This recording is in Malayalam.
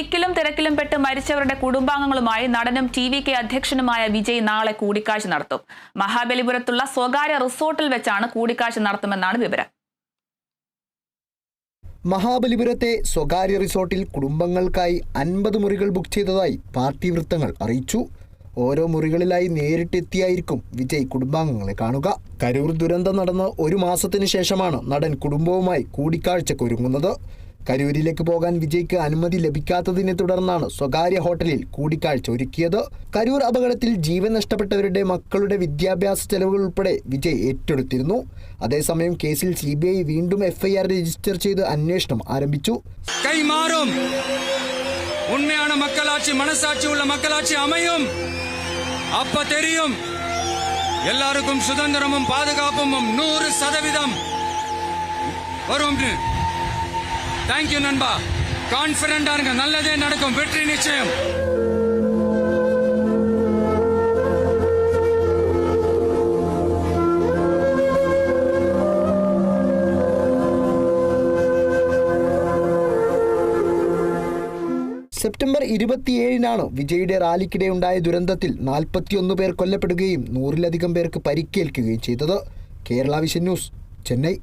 തിക്കിലും തിരക്കിലും പെട്ട് മരിച്ചവരുടെ കുടുംബാംഗങ്ങളുമായി നടനും ടി വി കെ അധ്യക്ഷനുമായ വിജയ് നാളെ കൂടിക്കാഴ്ച നടത്തും. മഹാബലിപുരത്തുള്ള സ്വകാര്യ റിസോർട്ടിൽ വെച്ചാണ് കൂടിക്കാഴ്ച നടത്തുമെന്നാണ് വിവരം. മഹാബലിപുരത്തെ സ്വകാര്യ റിസോർട്ടിൽ കുടുംബങ്ങൾക്കായി അൻപത് മുറികൾ ബുക്ക് ചെയ്തതായി പാർട്ടി വൃത്തങ്ങൾ അറിയിച്ചു. ഓരോ മുറികളിലായി നേരിട്ടെത്തിയായിരിക്കും വിജയ് കുടുംബാംഗങ്ങളെ കാണുക. കരൂർ ദുരന്തം നടന്ന് ഒരു മാസത്തിനു ശേഷമാണ് നടൻ കുടുംബവുമായി കൂടിക്കാഴ്ചക്കൊരുങ്ങുന്നത്. കരൂരിലേക്ക് പോകാൻ വിജയ്ക്ക് അനുമതി ലഭിക്കാത്തതിനെ തുടർന്നാണ് സ്വകാര്യ ഹോട്ടലിൽ കൂടിക്കാഴ്ച ഒരുക്കിയത്. കരൂർ അപകടത്തിൽ ജീവൻ നഷ്ടപ്പെട്ടവരുടെ മക്കളുടെ വിദ്യാഭ്യാസ ചെലവുകൾ ഉൾപ്പെടെ വിജയ് ഏറ്റെടുത്തിരുന്നു. അതേസമയം കേസിൽ സി വീണ്ടും എഫ്ഐആർ രജിസ്റ്റർ ചെയ്ത് അന്വേഷണം ആരംഭിച്ചു. കൈമാറും. ഉണ്മയാണ് മക്കളാക്ഷി മനസാക്ഷിയുള്ള മക്കളാക്ഷി അമയും. അപ്പ തെരിയും. എല്ലാവർക്കും സുതന്ത്രമും പാതുകാപ്പും നൂറ് സതവീതം വരും தேங்க்யூ நண்பா கான்பிடண்டா இருங்க நல்லதே நடக்கும் வெற்றி நிச்சயம் സെപ്റ്റംബർ ഇരുപത്തിയേഴിനാണ് വിജയുടെ റാലിക്കിടെ ഉണ്ടായ ദുരന്തത്തിൽ നാൽപ്പത്തിയൊന്ന് പേർ കൊല്ലപ്പെടുകയും നൂറിലധികം പേർക്ക് പരിക്കേൽക്കുകയും ചെയ്തത് കേരള വിഷൻ ന്യൂസ് ചെന്നൈ